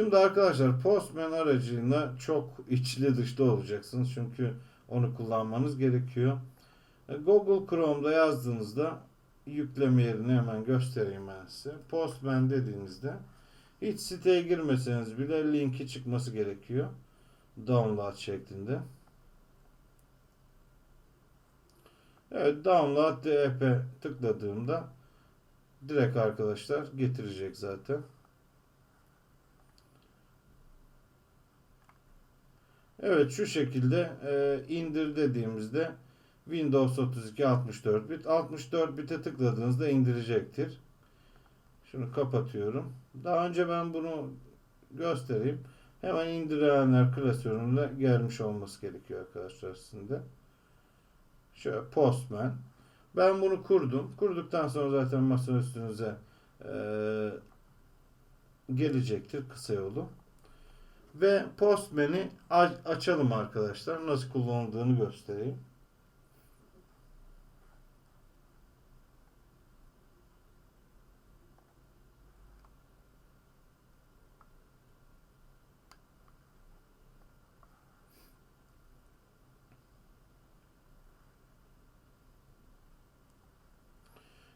Şimdi arkadaşlar Postman aracıyla çok içli dışlı olacaksınız. Çünkü onu kullanmanız gerekiyor. E, Google Chrome'da yazdığınızda yükleme yerini hemen göstereyim ben size. Postman dediğinizde hiç siteye girmeseniz bile linki çıkması gerekiyor. Download şeklinde. Evet download DEP tıkladığımda direkt arkadaşlar getirecek zaten. Evet şu şekilde e, indir dediğimizde Windows 32 64 bit 64 bite tıkladığınızda indirecektir. Şunu kapatıyorum. Daha önce ben bunu göstereyim. Hemen indirenler klasöründe gelmiş olması gerekiyor arkadaşlar sizin. Şöyle Postman. Ben bunu kurdum. Kurduktan sonra zaten masa üstünüze e, gelecektir kısa yolu. Ve Postman'i açalım arkadaşlar. Nasıl kullanıldığını göstereyim.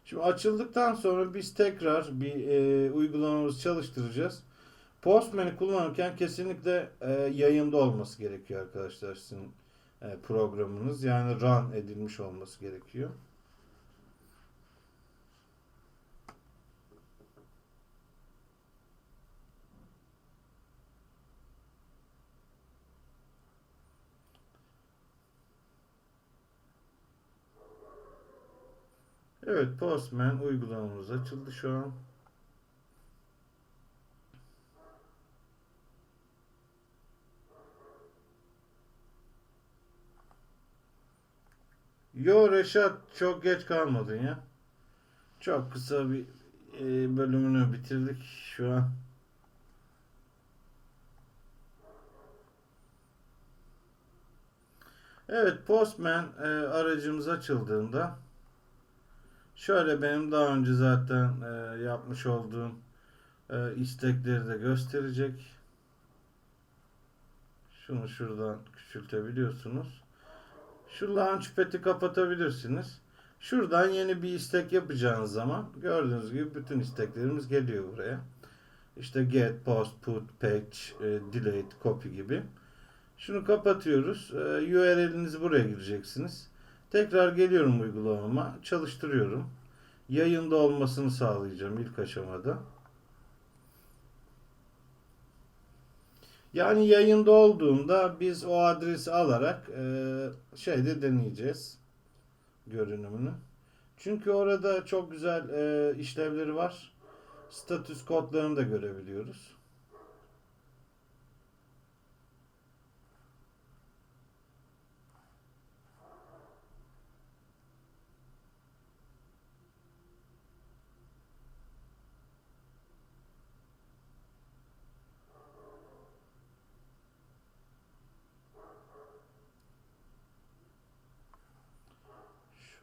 Şimdi açıldıktan sonra biz tekrar bir e, uygulamamızı çalıştıracağız. Postman'i kullanırken kesinlikle e, yayında olması gerekiyor arkadaşlar sizin e, programınız. Yani run edilmiş olması gerekiyor. Evet Postman uygulamamız açıldı şu an. Yo Reşat çok geç kalmadın ya. Çok kısa bir e, bölümünü bitirdik şu an. Evet Postman e, aracımız açıldığında şöyle benim daha önce zaten e, yapmış olduğum e, istekleri de gösterecek. Şunu şuradan küçültebiliyorsunuz. Şu launchpad'i kapatabilirsiniz. Şuradan yeni bir istek yapacağınız zaman gördüğünüz gibi bütün isteklerimiz geliyor buraya. İşte get, post, put, patch, e, delete, copy gibi. Şunu kapatıyoruz. E, URL'inizi buraya gireceksiniz. Tekrar geliyorum uygulamama. Çalıştırıyorum. Yayında olmasını sağlayacağım ilk aşamada. Yani yayında olduğunda biz o adresi alarak e, şeyde deneyeceğiz görünümünü. Çünkü orada çok güzel e, işlevleri var. Status kodlarını da görebiliyoruz.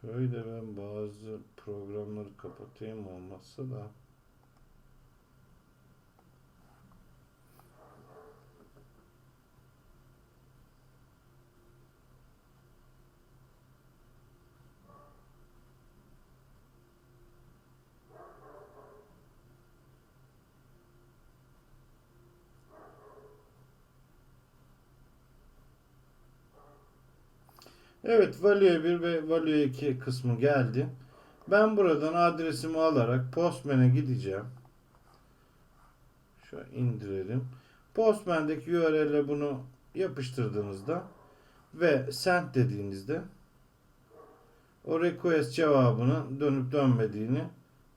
Şöyle ben bazı programları kapatayım olmazsa da. Evet Value 1 ve Value 2 kısmı geldi. Ben buradan adresimi alarak Postman'e gideceğim. Şöyle indirelim. Postman'daki URL'e bunu yapıştırdığınızda ve send dediğinizde o request cevabının dönüp dönmediğini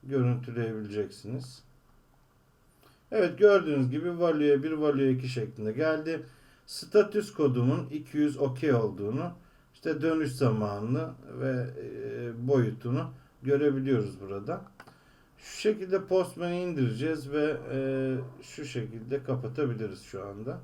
görüntüleyebileceksiniz. Evet gördüğünüz gibi value 1 value 2 şeklinde geldi. Status kodumun 200 OK olduğunu işte dönüş zamanını ve e, boyutunu görebiliyoruz burada. Şu şekilde Postman'ı indireceğiz ve e, şu şekilde kapatabiliriz şu anda.